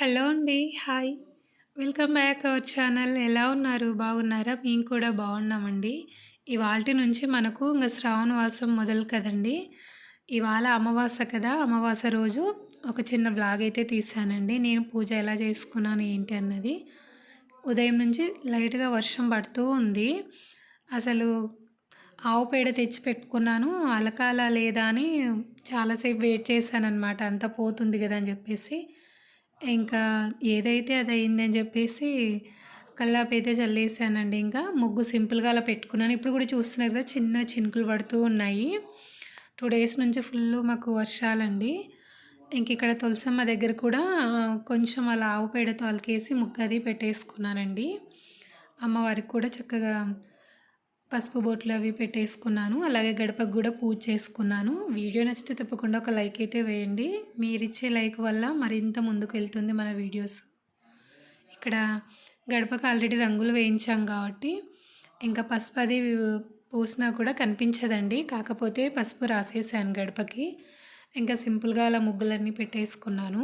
Hello అండి. Hi. Welcome back our channel. ఎలా ఉన్నారు? బాగున్నారా? మేము కూడా బాగున్నామండి. ఇవాల్టి నుంచి మనకు ఇంకా శ్రావణ వాసం మొదలు కదండీ! ఇవాళ అమావాస్య కదా! అమావాస్య రోజు ఒక చిన్న బ్లాగ్ అయితే తీసానండి నేను పూజ ఎలా చేసుకున్నాను ఏంటి అన్నది. ఉదయం నుంచి లైట్‌గా వర్షం పడుతూ ఉంది. అసలు ఆవు పేడ తెచ్చి పెట్టుకున్నాను. అలకాల లేదా అని చాలాసేపు వెయిట్ వెయిట్ చేశాననమాట. అంత పోతుంది కదా అని చెప్పేసి ఇంకా ఏదైతే అది అయిందని చెప్పేసి కల్లాపైతే చల్లేసానండి ఇంకా. ముగ్గు సింపుల్‌గా అలా పెట్టుకున్నాను. ఇప్పుడు కూడా చూస్తున్నారు కదా! చిన్న చినుకులు పడుతూ ఉన్నాయి. టూ డేస్ నుంచి ఫుల్ మాకు వర్షాలండి. ఇంక ఇక్కడ తులసమ్మ దగ్గర కూడా కొంచెం అలా ఆవు పేడతో అలికేసి ముగ్గు అది పెట్టేసుకున్నానండి. అమ్మవారికి కూడా చక్కగా పసుపు బొట్లు అవి పెట్టేసుకున్నాను. అలాగే గడపకు కూడా పూజ చేసుకున్నాను. వీడియో నచ్చితే తప్పకుండా ఒక లైక్ అయితే వేయండి. మీరిచ్చే లైక్ వల్ల మరింత ముందుకు వెళ్తుంది మన వీడియోస్. ఇక్కడ గడపకు ఆల్రెడీ రంగులు వేయించాం కాబట్టి ఇంకా పసుపు అది పూసినా కూడా కనిపించదండి. కాకపోతే పసుపు రాసేసాను గడపకి. ఇంకా సింపుల్‌గా అలా ముగ్గులన్నీ పెట్టేసుకున్నాను.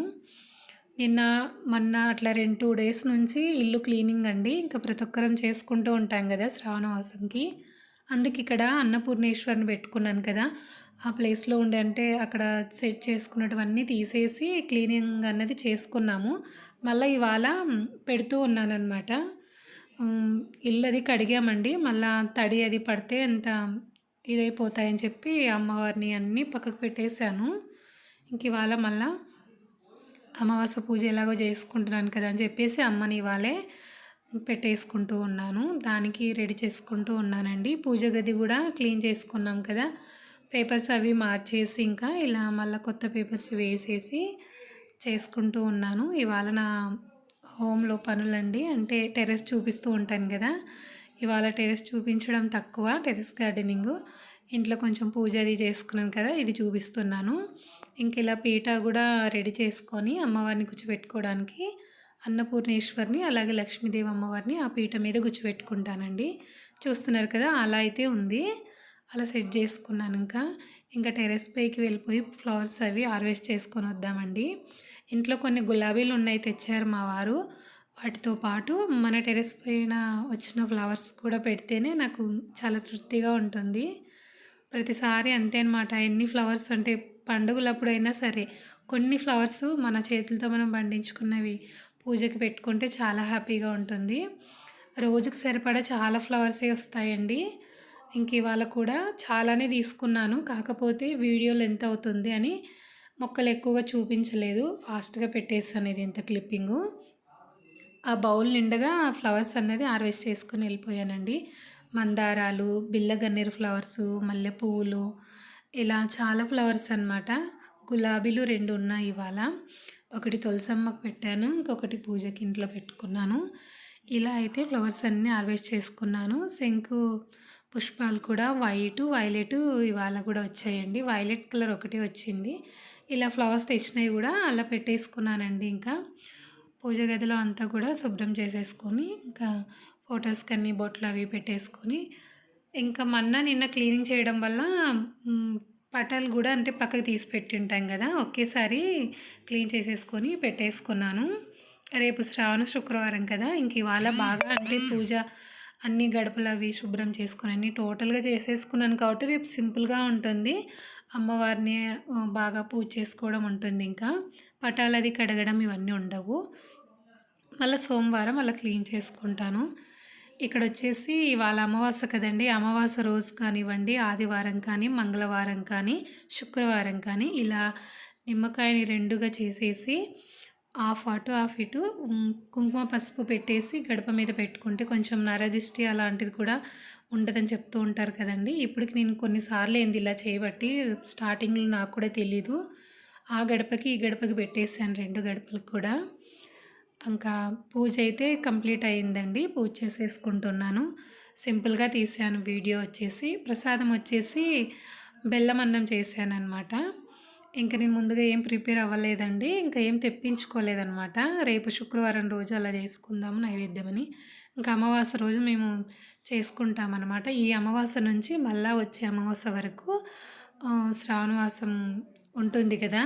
నిన్న, మొన్న అట్లా 2, 2 డేస్ నుంచి ఇల్లు క్లీనింగ్ అండి. ఇంకా ప్రతి ఒక్కరం చేసుకుంటూ ఉంటాం కదా శ్రావణ మాసంకి. ఇక్కడ అన్నపూర్ణేశ్వరిని పెట్టుకున్నాను కదా! ఆ ప్లేస్‌లో ఉండే అంటే అక్కడ సెట్ చేసుకున్నటువన్నీ తీసేసి క్లీనింగ్ అన్నది చేసుకున్నాము. మళ్ళీ ఇవాళ పెడుతూ ఉన్నానమాట ఇల్లు అది కడిగామండి. మళ్ళా తడి అది పడితే అంత ఇదైపోతాయని చెప్పి అమ్మవారిని అన్నీ పక్కకు పెట్టేశాను ఇంక ఇవాళ మళ్ళీ అమావాస్య పూజ ఎలాగో చేసుకుంటున్నాను కదా! అని చెప్పేసి అమ్మని ఇవాళే పెట్టేసుకుంటూ ఉన్నాను. దానికి రెడీ చేసుకుంటూ ఉన్నానండి. పూజ గది కూడా క్లీన్ చేసుకున్నాం కదా! పేపర్స్ అవి మార్చేసి ఇంకా ఇలా మళ్ళీ కొత్త పేపర్స్ వేసేసి చేసుకుంటూ ఉన్నాను. ఇవాళ నా హోమ్‌లో పనులండి. అంటే టెర్రస్ చూపిస్తూ ఉంటాను కదా ఇవాళ టెర్రస్ చూపించడం తక్కువ. టెర్రస్ గార్డెనింగ్ ఇంట్లో కొంచెం పూజ అది చేసుకున్నాను కదా! ఇది చూపిస్తున్నాను. ఇంక ఇలా పీట కూడా రెడీ చేసుకొని అమ్మవారిని కూర్చోబెట్టుకోవడానికి అన్నపూర్ణేశ్వరిని, అలాగే లక్ష్మీదేవి అమ్మవారిని ఆ పీట మీద కూర్చోబెట్టుకుంటానండి. చూస్తున్నారు కదా! అలా అయితే ఉంది. అలా సెట్ చేసుకున్నాను ఇంకా. ఇంకా టెర్రస్ పైకి వెళ్ళిపోయి ఫ్లవర్స్ అవి హార్వెస్ట్ చేసుకొని వద్దామండి. ఇంట్లో కొన్ని గులాబీలు ఉన్నాయి తెచ్చారు మా వారు. వాటితో పాటు మన టెర్రస్ పైన వచ్చిన ఫ్లవర్స్ కూడా పెడితేనే నాకు చాలా తృప్తిగా ఉంటుంది. ప్రతిసారి అంతే అనమాట. ఎన్ని ఫ్లవర్స్ అంటే పండుగలప్పుడైనా సరే కొన్ని ఫ్లవర్స్ మన చేతులతో మనం పండించుకున్నవి పూజకి పెట్టుకుంటే చాలా హ్యాపీగా ఉంటుంది. రోజుకి సరిపడా చాలా ఫ్లవర్సే వస్తాయండి. ఇంక ఇవాళ కూడా చాలానే తీసుకున్నాను. కాకపోతే వీడియో లెంత్ అవుతుంది అని మొక్కలు ఎక్కువగా చూపించలేదు. ఫాస్ట్‌గా పెట్టేసాను ఇది ఇంత క్లిప్పింగు. ఆ బౌల్ నిండగా ఫ్లవర్స్ అనేది హార్వెస్ట్ చేసుకుని వెళ్ళిపోయానండి. మందారాలు, బిళ్ళ గన్నేరు మల్లె పువ్వులు ఇలా చాలా ఫ్లవర్స్ అనమాట. గులాబీలు రెండు ఉన్నాయి ఇవాళ. ఒకటి తులసమ్మకు పెట్టాను. ఇంకొకటి పూజకి ఇంట్లో పెట్టుకున్నాను. ఇలా అయితే ఫ్లవర్స్ అన్నీ హార్వెస్ట్ చేసుకున్నాను. శంకు పుష్పాలు కూడా వైటు, వైలెటు ఇవాళ కూడా వచ్చాయండి. వైలెట్ కలర్ ఒకటే వచ్చింది. ఇలా ఫ్లవర్స్ తెచ్చినవి కూడా అలా పెట్టేసుకున్నానండి ఇంకా. పూజ గదిలో అంతా కూడా శుభ్రం చేసేసుకొని ఇంకా ఫోటోస్‌కి అన్ని బొట్లు అవి పెట్టేసుకొని ఇంకా మొన్న నిన్న క్లీనింగ్ చేయడం వల్ల పటాలు కూడా అంటే పక్కకు తీసి పెట్టింటాం కదా! ఒకేసారి క్లీన్ చేసేసుకొని పెట్టేసుకున్నాను. రేపు శ్రావణ శుక్రవారం కదా! ఇంక ఇవాళ బాగా అంటే పూజ అన్ని గడపలు అవి శుభ్రం చేసుకుని అన్ని టోటల్‌గా చేసేసుకున్నాను కాబట్టి రేపు సింపుల్‌గా ఉంటుంది. అమ్మవారిని బాగా పూజ చేసుకోవడం ఉంటుంది ఇంకా. పటాలు అది కడగడం ఇవన్నీ ఉండవు. మళ్ళీ సోమవారం అలా క్లీన్ చేసుకుంటాను. ఇక్కడ వచ్చేసి ఇవాళ అమావాస్య కదండీ! అమావాస్య రోజు కానివ్వండి, ఆదివారం కానీ, మంగళవారం కానీ, శుక్రవారం కానీ ఇలా నిమ్మకాయని రెండుగా చేసేసి ఆఫ్ అటు, ఆఫ్ ఇటు కుంకుమ, పసుపు పెట్టేసి గడప మీద పెట్టుకుంటే కొంచెం నరదిష్టి అలాంటిది కూడా ఉండదని చెప్తూ ఉంటారు కదండీ! ఇప్పటికి నేను కొన్నిసార్లు ఏంది ఇలా చేయబట్టి స్టార్టింగ్‌లో నాకు కూడా తెలీదు. ఆ గడపకి, ఈ గడపకి పెట్టేసాను రెండు గడపలకు కూడా. ఇంకా పూజ అయితే కంప్లీట్ అయిందండి. పూజ చేసేసుకుంటున్నాను. సింపుల్‌గా తీసాను వీడియో వచ్చేసి. ప్రసాదం వచ్చేసి బెల్లం అన్నం చేశాననమాట. ఇంక నేను ముందుగా ఏం ప్రిపేర్ అవ్వలేదండి. ఇంకా ఏం తెప్పించుకోలేదనమాట. రేపు శుక్రవారం రోజు అలా చేసుకుందాము నైవేద్యమని. ఇంకా అమావాస రోజు మేము చేసుకుంటామన్నమాట ఈ అమావాస్య నుంచి మళ్ళా వచ్చే అమావాస్య వరకు శ్రావణవాసం ఉంటుంది కదా!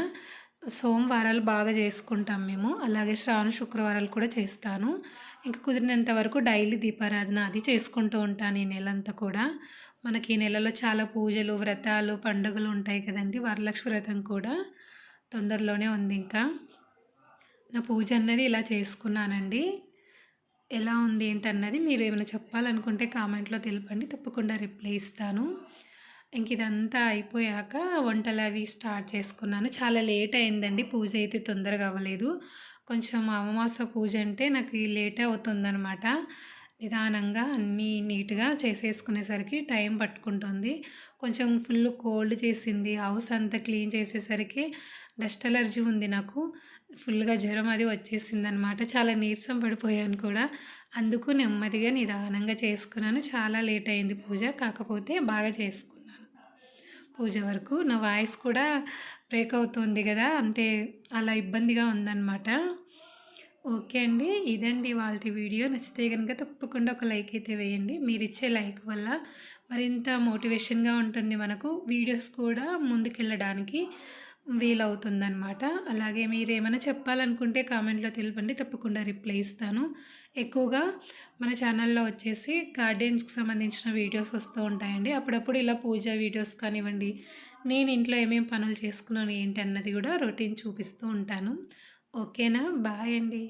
సోమవారాలు బాగా చేసుకుంటాం మేము. అలాగే శ్రావణ శుక్రవారాలు కూడా చేస్తాను. ఇంకా కుదిరినంత వరకు డైలీ దీపారాధన అది చేసుకుంటూ ఉంటాను ఈ నెలంతా కూడా. మనకి ఈ నెలలో చాలా పూజలు వ్రతాలు పండుగలు ఉంటాయి కదండి వరలక్ష్మి వ్రతం కూడా తొందరలోనే ఉంది ఇంకా. నా పూజ అన్నది ఇలా చేసుకున్నానండి. ఎలా ఉంది ఏంటన్నది మీరు ఏమైనా చెప్పాలనుకుంటే కామెంట్లో తెలపండి తప్పకుండా రిప్లై ఇస్తాను. ఇంక ఇదంతా అయిపోయాక వంటలు అవి స్టార్ట్ చేసుకున్నాను. చాలా లేట్ అయిందండి పూజ అయితే తొందరగా అవ్వలేదు. కొంచెం అమావాస పూజ అంటే నాకు లేట్ అవుతుందనమాట నిదానంగా అన్నీ నీట్గా చేసేసుకునేసరికి టైం పట్టుకుంటుంది. కొంచెం ఫుల్ కోల్డ్ చేసింది హౌస్ అంతా క్లీన్ చేసేసరికి డస్ట్ అలర్జీ ఉంది నాకు. ఫుల్గా జ్వరం అది వచ్చేసింది అనమాట చాలా నీరసం పడిపోయాను కూడా. అందుకు నెమ్మదిగా నిదానంగా చేసుకున్నాను. చాలా లేట్ అయింది పూజ కాకపోతే బాగా చేసుకున్నాను. పూజ వరకు. నా వాయిస్ కూడా బ్రేక్ అవుతుంది కదా అంతే అలా ఇబ్బందిగా ఉందన్నమాట. ఓకే అండి ఇదండి వాళ్ళ వీడియో. నచ్చితే కనుక తప్పకుండా ఒక లైక్ అయితే వేయండి. మీరు ఇచ్చే లైక్ వల్ల మరింత మోటివేషన్గా ఉంటుంది మనకు. వీడియోస్ కూడా ముందుకెళ్ళడానికి వీలవుతుందనమాట అలాగే మీరు ఏమైనా చెప్పాలనుకుంటే కామెంట్లో తెలిపండి తప్పకుండా రిప్లై ఇస్తాను. ఎక్కువగా మన ఛానల్లో వచ్చేసి గార్డెన్స్కి సంబంధించిన వీడియోస్ వస్తూ ఉంటాయండి. అప్పుడప్పుడు ఇలా పూజ వీడియోస్ కానివ్వండి నేను ఇంట్లో ఏమేమి పనులు చేసుకున్నాను ఏంటి అన్నది కూడా రొటీన్ చూపిస్తూ ఉంటాను. ఓకేనా? బాయ్ అండి.